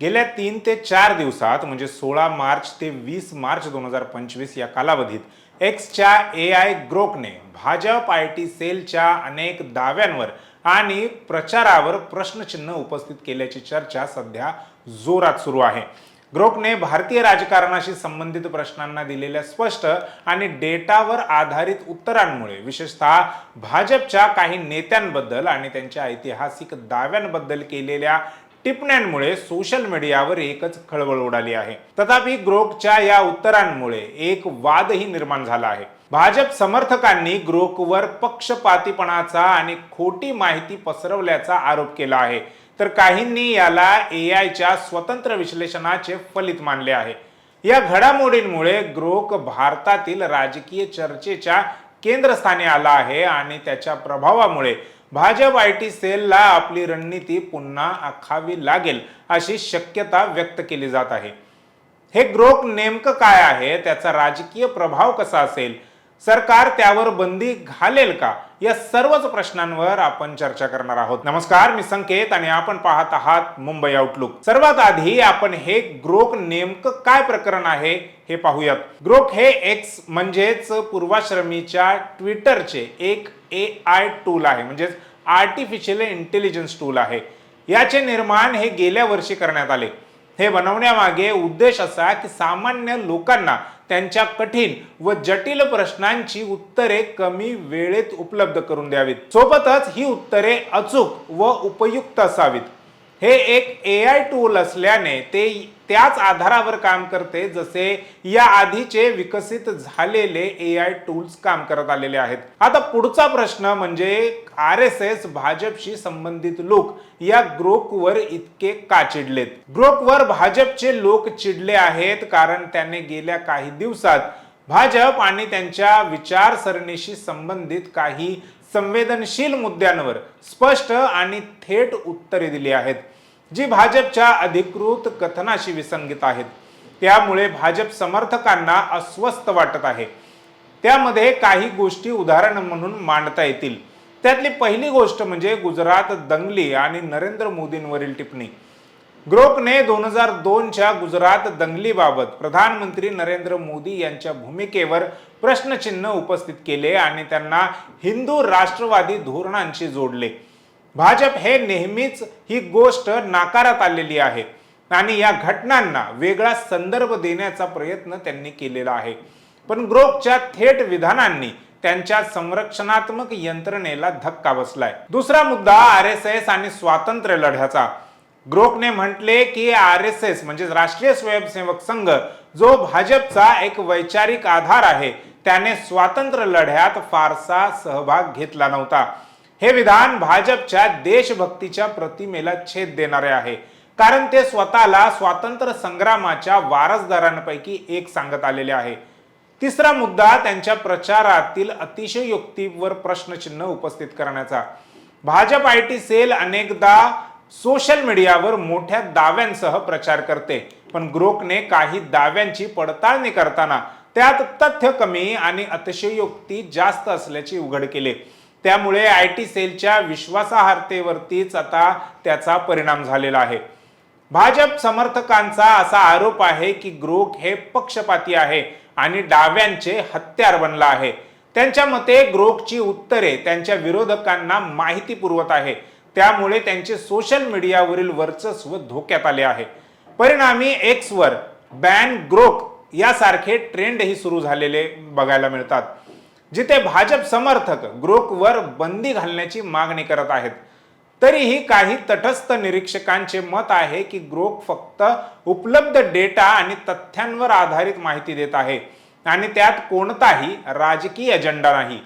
गेल्या तीन ते चार दिवसात म्हणजे सोळा मार्च ते वीस मार्च दोन हजार पंचवीस या कालावधीत एक्सच्या ए आय ग्रोकने भाजप आय टी सेलच्या अनेक दाव्यांवर आणि प्रचारावर प्रश्नचिन्ह उपस्थित केल्याची चर्चा सध्या जोरात सुरू आहे. ग्रोकने भारतीय राजकारणाशी संबंधित प्रश्नांना दिलेल्या स्पष्ट आणि डेटावर आधारित उत्तरांमुळे विशेषतः भाजपच्या काही नेत्यांबद्दल आणि त्यांच्या ऐतिहासिक दाव्यांबद्दल केलेल्या टिपण्यांमुळे सोशल मीडियावर एकच खळबळ उडाली आहे. तथापि ग्रोकच्या या उत्तरांमुळे एक वादही निर्माण झाला आहे. भाजप समर्थकांनी ग्रोकवर पक्षपातीपणाचा आणि खोटी माहिती पसरवल्याचा आरोप केला आहे. तर काहींनी याला ए आयच्या स्वतंत्र विश्लेषणाचे फलित मानले आहे. या घडामोडींमुळे ग्रोक भारतातील राजकीय चर्चेच्या केंद्रस्थानी आला आहे आणि त्याच्या प्रभावामुळे भाजप आय टी सेलला आपली रणनीती पुन्हा आखावी लागेल अशी शक्यता व्यक्त केली जात आहे. हे ग्रोक नेमकं काय आहे? त्याचा राजकीय प्रभाव कसा असेल? सरकार त्यावर बंदी घालेल का? या सर्वच प्रश्नांवर आपण चर्चा करणार आहोत. नमस्कार मी संकेत आणि आपण पाहत आहात मुंबई आउटलुक सर्वात आधी आपण हे ग्रोक नेमकं काय प्रकरण आहे हे पाहूयात. ग्रोक हे एक्स म्हणजेच पूर्वाश्रमीच्या ट्विटरचे एक ए आय टूल आहे. म्हणजेच आर्टिफिशियल इंटेलिजन्स टूल आहे. याचे निर्माण हे गेल्या वर्षी करण्यात आले. हे बनवण्यामागे उद्देश असा की सामान्य लोकांना त्यांच्या कठीण व जटिल प्रश्नांची उत्तरे कमी वेळेत उपलब्ध करून द्यावीत. सोबतच ही उत्तरे अचूक व उपयुक्त असावीत. हे एक ए आय टूल असल्याने ते त्याच आधारावर काम करते जसे या आधीचे विकसित झालेले ए आय टूल्स काम करत आलेले आहेत. आता पुढचा प्रश्न म्हणजे आर एस एस भाजपशी संबंधित लोक या ग्रोकवर इतके का चिडलेत? ग्रोकवर भाजपचे लोक चिडले आहेत कारण त्याने गेल्या काही दिवसात भाजप आणि त्यांच्या विचारसरणीशी संबंधित काही संवेदनशील मुद्द्यांवर स्पष्ट आणि थेट उत्तरे दिली आहेत जी भाजपच्या अधिकृत कथनाशी विसंगत आहेत. त्यामुळे भाजप समर्थकांना अस्वस्थ वाटत आहे. त्यामध्ये काही गोष्टी उदाहरण म्हणून मांडता येतील. त्यातली पहिली गोष्ट म्हणजे गुजरात दंगली आणि नरेंद्र मोदींवरील टिप्पणी. ग्रोकने दोन हजार दोनच्या गुजरात दंगलीबाबत प्रधानमंत्री नरेंद्र मोदी यांच्या भूमिकेवर प्रश्नचिन्ह उपस्थित केले आणि त्यांना हिंदू राष्ट्रवादी धोरणांशी जोडले. भाजप हे नेहमीच ही गोष्ट नाकारत आलेली आहे आणि या घटनांना वेगळा संदर्भ देण्याचा प्रयत्न त्यांनी केलेला आहे. पण ग्रोकच्या थेट विधानांनी त्यांच्या संरक्षणात्मक यंत्रणेला धक्का बसलाय. दुसरा मुद्दा आर एस एस आणि स्वातंत्र्य लढ्याचा. ग्रोकने म्हटले की आर एस एस म्हणजे राष्ट्रीय स्वयंसेवक संघ जो भाजपचा एक वैचारिक आधार आहे त्याने स्वातंत्र्य लढ्यात फारसा सहभाग घेतला नव्हता. हे विधान भाजपच्या देशभक्तीच्या प्रतिमेला छेद देणारे आहे. कारण ते स्वतःला स्वातंत्र्य संग्रामाच्या वारसदारांपैकी एक सांगत आलेले आहे. तिसरा मुद्दा त्यांच्या प्रचारातील अतिशयोक्तीवर प्रश्नचिन्ह उपस्थित करण्याचा. भाजप आय टी सेल अनेकदा सोशल मीडियावर मोठ्या दाव्यांसह प्रचार करते. पण ग्रोकने काही दाव्यांची पडताळणी करताना त्यात तथ्य कमी आणि अतिशयोक्ती जास्त असल्याचे उघड केले. त्यामुळे आय टी सेलच्या विश्वासार्हतेवरतीच आता त्याचा परिणाम झालेला आहे. भाजप समर्थकांचा असा आरोप आहे की ग्रोक हे पक्षपाती आहे आणि डाव्यांचे हत्यार बनला आहे. त्यांच्या मते ग्रोकची उत्तरे त्यांच्या विरोधकांना माहिती पुरवत आहे त्यामुळे त्यांचे सोशल मीडियावरील वर्चस्व धोक्यात आले आहे. परिणामी एक्सवर बॅन ग्रोक यासारखे ट्रेंडही सुरू झालेले बघायला मिळतात. जिथे भाजप समर्थक ग्रोकवर बंदी घालण्याची मागणी करत आहेत. तरीही काही तटस्थ निरीक्षकांचे मत आहे की ग्रोक फक्त उपलब्ध डेटा आणि तथ्यांवर आधारित माहिती देत आहे. आणि त्यात कोणताही राजकीय अजेंडा नाही.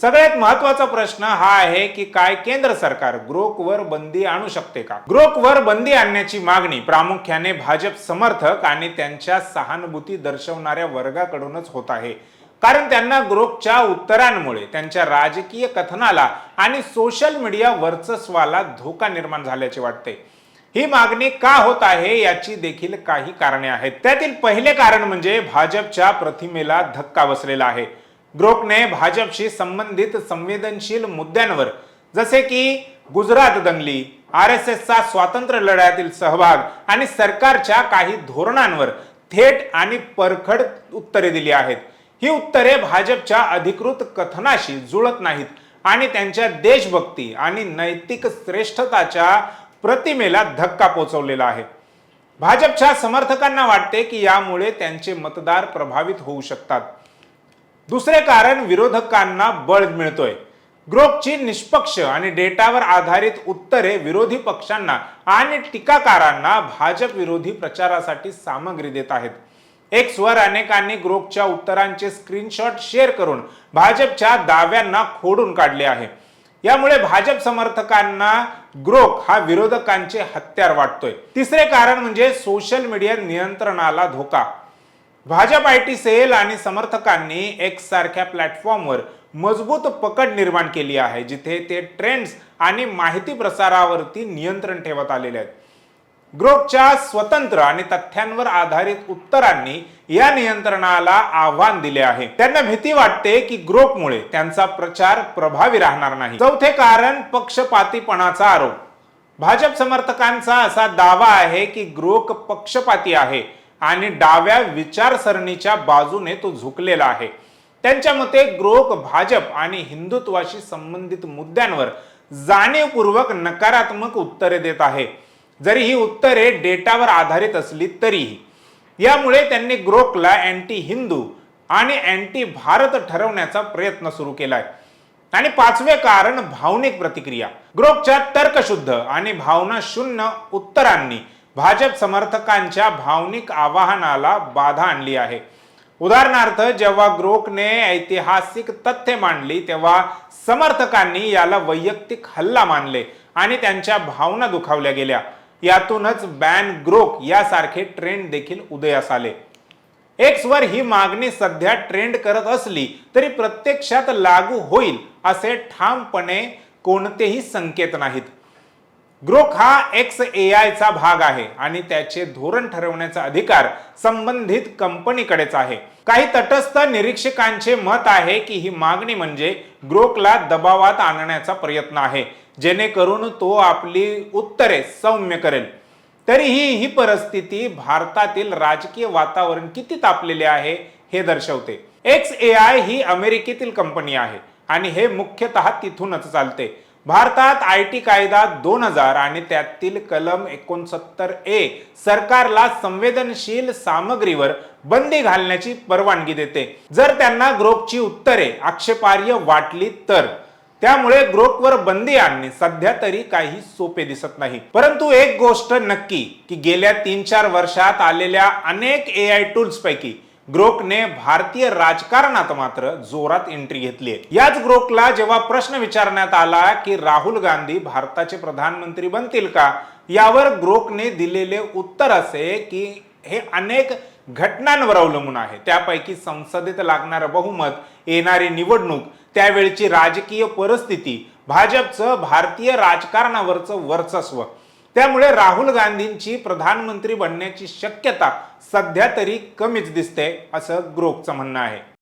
सगळ्यात महत्त्वाचा प्रश्न हा आहे की काय केंद्र सरकार ग्रोकवर बंदी आणू शकते का? ग्रोकवर बंदी आणण्याची मागणी प्रामुख्याने भाजप समर्थक आणि त्यांच्या सहानुभूती दर्शवणाऱ्या वर्गाकडूनच होत आहे. कारण त्यांना ग्रोकच्या उत्तरांमुळे त्यांच्या राजकीय कथनाला आणि सोशल मीडिया वर्चस्वाला धोका निर्माण झाल्याचे वाटते. ही मागणी का होत आहे याची देखील काही कारणे आहेत. त्यातील पहिले कारण म्हणजे भाजपच्या प्रतिमेला धक्का बसलेला आहे. ग्रोकने भाजपशी संबंधित संवेदनशील मुद्द्यांवर जसे की गुजरात दंगली आर एस एसचा स्वातंत्र्य लढ्यातील सहभाग आणि सरकारच्या काही धोरणांवर थेट आणि परखड उत्तरे दिली आहेत. ही उत्तरे भाजपच्या अधिकृत कथनाशी जुळत नाहीत आणि त्यांच्या देशभक्ती आणि नैतिक श्रेष्ठताच्या प्रतिमेला धक्का पोचवलेला आहे. भाजपच्या समर्थकांना वाटते की यामुळे त्यांचे मतदार प्रभावित होऊ शकतात. दुसरे कारण विरोधकांना बळ मिळतोय. ग्रोपची निष्पक्ष आणि डेटावर आधारित उत्तरे विरोधी पक्षांना आणि टीकाकारांना भाजप विरोधी प्रचारासाठी सामग्री देत आहेत. एक स्वर अनेकांनी ग्रोपच्या उत्तरांचे स्क्रीनशॉट शेअर करून भाजपच्या दाव्यांना खोडून काढले आहे. यामुळे भाजप समर्थकांना ग्रोक हा विरोधकांचे हत्यार वाटतोय. तिसरे कारण म्हणजे सोशल मीडिया नियंत्रणाला धोका. भाजप आय टी सेल आणि समर्थकांनी एक्स सारख्या प्लॅटफॉर्मवर मजबूत पकड निर्माण केली आहे जिथे ते ट्रेंड्स आणि माहिती प्रसारावरती नियंत्रण ठेवत आलेले आहेत. ग्रोपच्या स्वतंत्र आणि तथ्यांवर आधारित उत्तरांनी या नियंत्रणाला आव्हान दिले आहे. त्यांना भीती वाटते की ग्रोपमुळे त्यांचा प्रचार प्रभावी राहणार नाही. चौथे कारण पक्षपातीपणाचा आरोप. भाजप समर्थकांचा असा दावा आहे की ग्रोक पक्षपाती आहे. आणि डाव्या विचारसरणीच्या बाजूने तो झुकलेला आहे. त्यांच्या मते ग्रोक भाजप आणि हिंदुत्वाशी संबंधित मुद्द्यांवर जाणीवपूर्वक नकारात्मक उत्तरे देत आहे. जरी ही उत्तरे डेटावर आधारित असली तरीही यामुळे त्यांनी ग्रोकला अँटी हिंदू आणि अँटी भारत ठरवण्याचा प्रयत्न सुरू केलाय. आणि पाचवे कारण भावनिक प्रतिक्रिया. ग्रोकच्या तर्कशुद्ध आणि भावना शून्य उत्तरांनी भाजप समर्थकांच्या भावनिक आवाहनाला बाधा आणली आहे. उदाहरणार्थ जेव्हा ग्रोकने ऐतिहासिक तथ्य मांडली तेव्हा समर्थकांनी याला वैयक्तिक हल्ला मानले आणि त्यांच्या भावना दुखावल्या गेल्या. यातूनच बॅन ग्रोक यासारखे ट्रेंड देखील उदयास आले. एक्सवर ही मागणी सध्या ट्रेंड करत असली तरी प्रत्यक्षात लागू होईल असे ठामपणे कोणतेही संकेत नाहीत. ग्रोक हा एक्स ए चा भाग आहे आणि त्याचे धोरण ठरवण्याचा अधिकार संबंधित कंपनीकडेच आहे. काही तटस्थ निरीक्षकांचे मत आहे की ही मागणी म्हणजे ग्रोकला दबावात आणण्याचा प्रयत्न आहे जेणेकरून तो आपली उत्तरे सौम्य करेल. तरीही ही परिस्थिती भारतातील राजकीय वातावरण किती तापलेले आहे हे दर्शवते. एक्स ए आय ही अमेरिकेतील कंपनी आहे आणि हे मुख्यतः तिथूनच चालते. भारतात आय टी कायदा दोन हजार आणि त्यातील कलम एकोणसत्तर ए सरकारला संवेदनशील सामग्रीवर बंदी घालण्याची परवानगी देते. जर त्यांना ग्रोपची उत्तरे आक्षेपार्ह वाटली तर. त्यामुळे ग्रोकवर बंदी आणणे सध्या तरी काही सोपे दिसत नाही. परंतु एक गोष्ट नक्की की गेल्या तीन चार वर्षात आलेल्या अनेक ए आय टूल्स पैकी ग्रोकने भारतीय राजकारणात मात्र जोरात एंट्री घेतली आहे. याच ग्रोकला जेव्हा प्रश्न विचारण्यात आला की राहुल गांधी भारताचे प्रधानमंत्री बनतील का यावर ग्रोकने दिलेले उत्तर असे की हे अनेक घटनांवर अवलंबून आहे. त्यापैकी संसदेत लागणारं बहुमत येणारी निवडणूक त्यावेळची राजकीय परिस्थिती भाजपचं भारतीय राजकारणावरचं वर्चस्व त्यामुळे राहुल गांधींची प्रधानमंत्री बनण्याची शक्यता सध्या तरी कमीच दिसते असं ग्रोकचं म्हणणं आहे.